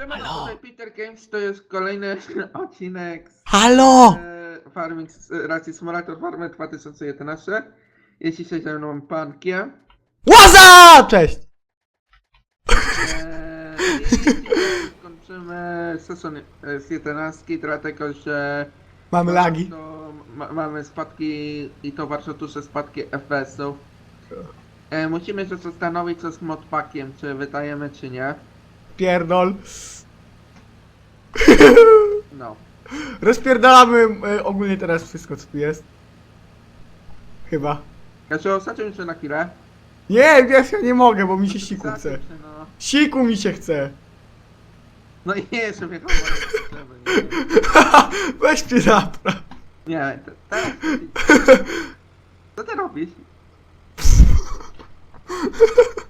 Siema, Halo? tutaj Peter Games, to jest kolejny odcinek z Halo! e, Farming z racji Simulator Farmer 2011. Jeśli się ze mną pan Kie. Łaza! Cześć! E, I dzisiaj skończymy sezon e, z 11, dlatego że Mamy lagi. To ma, mamy spadki i to warsztatusze spadki FPS-ów. E, musimy się zastanowić co z modpackiem, czy wydajemy czy nie. Pierdol. No. Rozpierdalamy e, ogólnie teraz wszystko co tu jest. Chyba. Znaczy ostatnio się na chwilę. Nie, wiesz, ja nie mogę, bo mi się siku chce. Się, no. Siku mi się chce. No i nie, sobie potrzeby, nie. Weź ty zapra. Nie, te- teraz. Co ty robisz?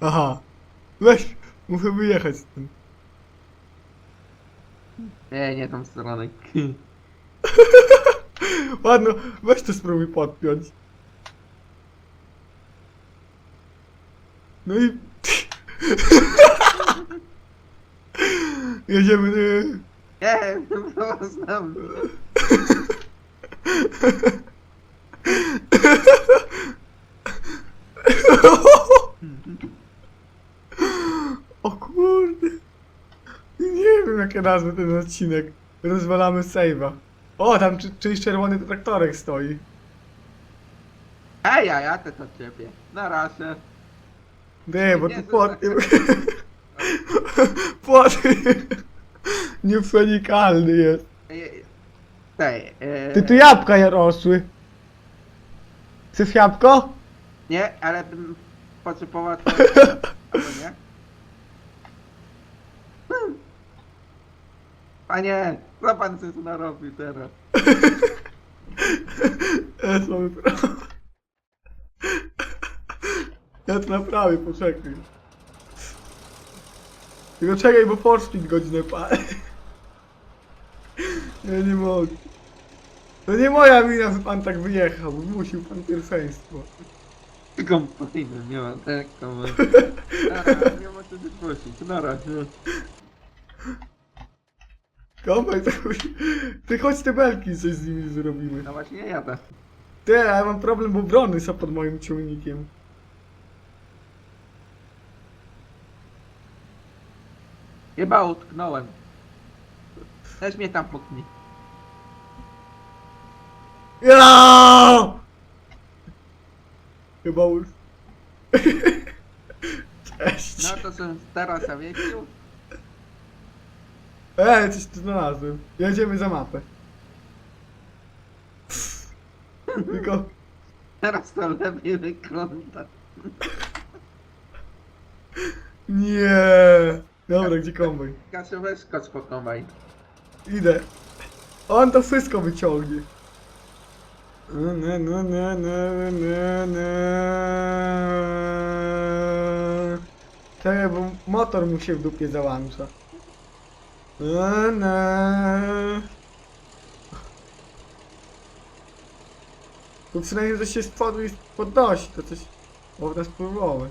Aha. Weź, muszę wyjechać z tym. Nie, nie tą stronę. Ładno, weź to spróbuj podpiąć. No i... Jedziemy... y, Nie, no znam. O kurde. Nie jakie nazwy ten odcinek. Rozwalamy save'a. O, tam czy, czyjś czerwony traktorek stoi. Ej, ja jadę to ciebie. Na razie. Nie, bo Nie, tu płot... tak- płot... Niefenikalny jest. Ej, Tej, e, Ty tu jabłka je rosły. Chcesz jabłko? Nie, ale bym potrzebował. Albo nie? Panie, co pan coś narobił teraz? Ja to naprawię. Ja to naprawię, poczekaj. Tylko czekaj, bo poszpit godzinę palę. Ja nie mogę. To nie moja wina, że pan tak wyjechał, musił pan pierwszeństwo. Kompletnie nie ma tak. Nie ma co wypuścić, na razie. Kombaj, to chuj- Ty chodź te belki, coś z nimi zrobimy. No właśnie nie jadę. Ty, a ja mam problem, bo brony są pod moim ciągnikiem. Chyba utknąłem. Też mnie tam puknij. Ja! Chyba już. Cześć. No to są teraz zawiesił. Ej, coś tu znalazłem. Jedziemy za mapę. Tylko... Teraz to lepiej wygląda. Nie. Dobra, gdzie kombaj? Kasiu, weź skocz po kombajn. Idę. On to wszystko wyciągnie. No, no, no, no, no, no. Czekaj, bo motor mu się w dupie załącza. No, no. To przynajmniej coś się przodu i podnosi, to coś można spróbować.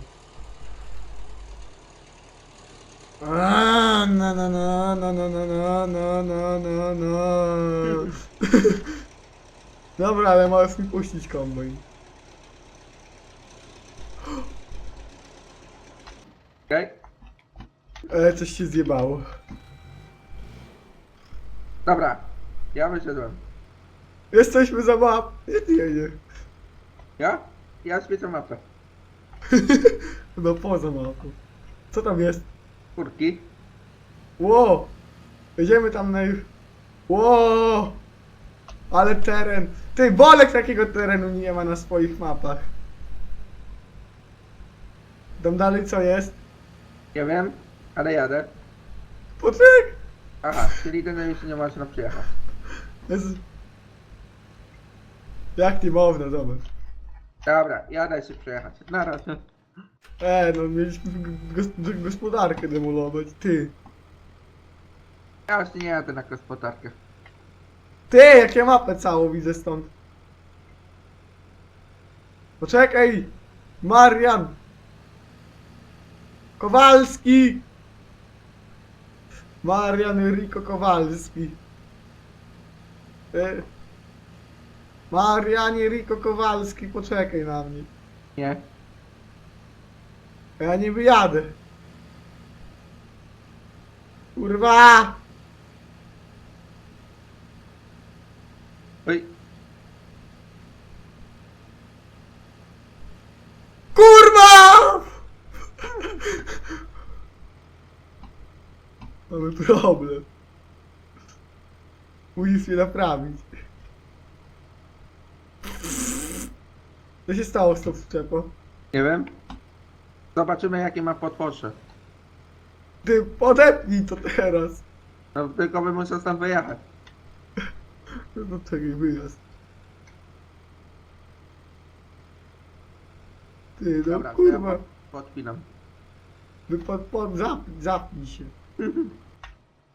A, no, no, no, no, no, no, no, no, no, no, no. Dobra, ale możesz mi puścić kombajn. Okej? Ale coś się zjebało. Dobra. Ja wyszedłem. Jesteśmy za map. Nie, nie, nie. Ja? Ja świecę mapę. Chyba poza mapą. Co tam jest? Kurki. Ło! Jedziemy tam na... Ło! Ale teren. Ty, Bolek takiego terenu nie ma na swoich mapach. Tam dalej co jest? Ja wiem, ale jadę. Poczek! Aha, czyli ten już nie można przyjechać. Jest... Jak nie można, zobacz. Dobra, jadę się przejechać. Na razie. E, no mieliśmy gos- gospodarkę demolować, ty. Ja już nie jadę na gospodarkę. Ty, jak ja mapę całą widzę stąd. Poczekaj! Marian! Kowalski! Marian Riko Kowalski. E, Marian Riko Kowalski, poczekaj na mnie. Nie. Ja nie wyjadę. Kurwa! Oj, Kurwa! Mamy problem. Musisz mnie naprawić. Co się stało z tą przyczepą? nie wiem. Zobaczymy jakie ma podporze. Ty podepnij to teraz. No tylko bym musiał tam wyjechać. No czekaj, wyjazd. Ty, no Dobra, to kurwa. ja pod, podpinam. Wy pod, pod, zapnij, zapnij się.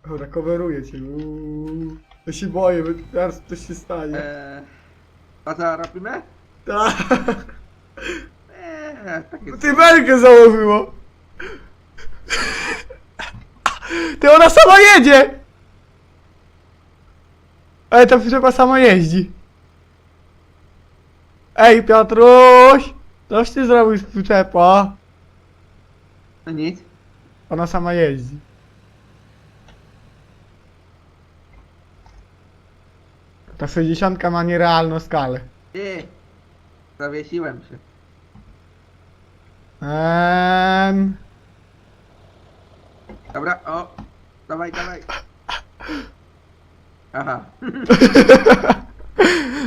Dobra, coveruję cię. Uuu. Ja się boję, bo teraz coś się stanie. Eee, a co robimy? Tak. Eee, takie Ty belkę założyło. Ty ona sama jedzie! Ej, ta przyczepa sama jeździ. Ej, Piotruś! Coś ty zrobił z przyczepa? No nic. Ona sama jeździ. Ta 60 ma nierealną skalę. Ty, zawiesiłem się. Eee, Dobra, o, dawaj, dawaj. Aha,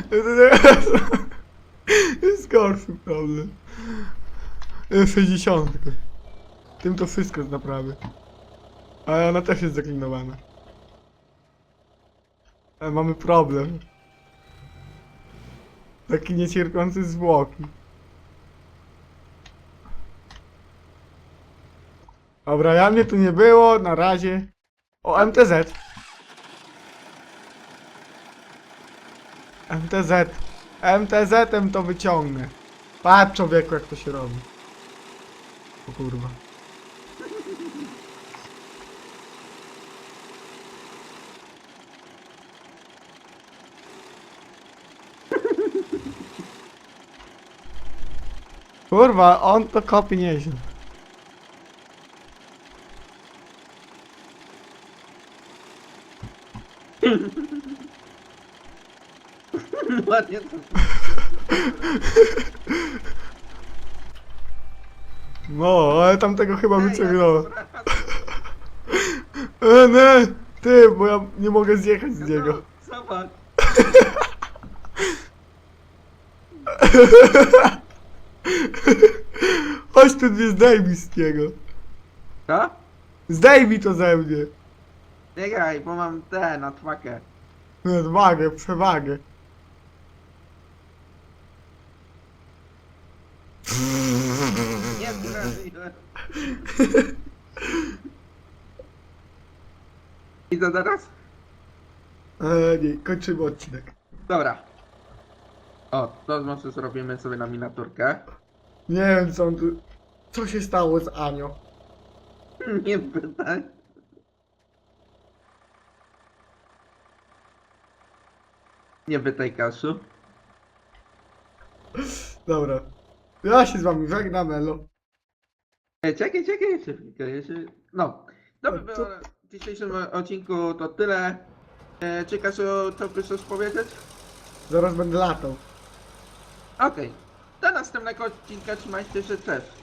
To jest gorszy problem. Jest 60. Tym to wszystko jest naprawy. Ale ona też jest zaklinowana. Ale mamy problem. Taki niecierpiący zwłoki. Dobra, ja mnie tu nie było, na razie. O, MTZ. MTZ. MTZ-em to wyciągnę. Patrz człowieku jak to się robi. O kurwa. Kurwa, on to kopi nieźle. ładnie to. No, ale tamtego chyba dobra, E, nie! Ty, bo ja nie mogę zjechać z niego. no, Zobacz. Chodź tu mnie zdejmij z niego. Co? Zdejmij to ze mnie. Biegaj, bo mam tę nadwakę. Nadwagę, przewagę. Nie trafiłem. I co teraz? E, nie, kończymy odcinek. Dobra. O, to może zrobimy sobie na miniaturkę. Nie wiem co on tu... Co się stało z Anią? Nie pytaj. Nie pytaj Kaszu. Dobra. Ja się z wami żegnam, Elo. E, Czekaj, czekaj, jeszcze chwilkę, jeszcze... No. Dobrze było w dzisiejszym odcinku to tyle. E, Czy Kaszu, co chcesz coś powiedzieć? Zaraz będę latał. Okej. Do następnego odcinka trzymajcie się, cześć.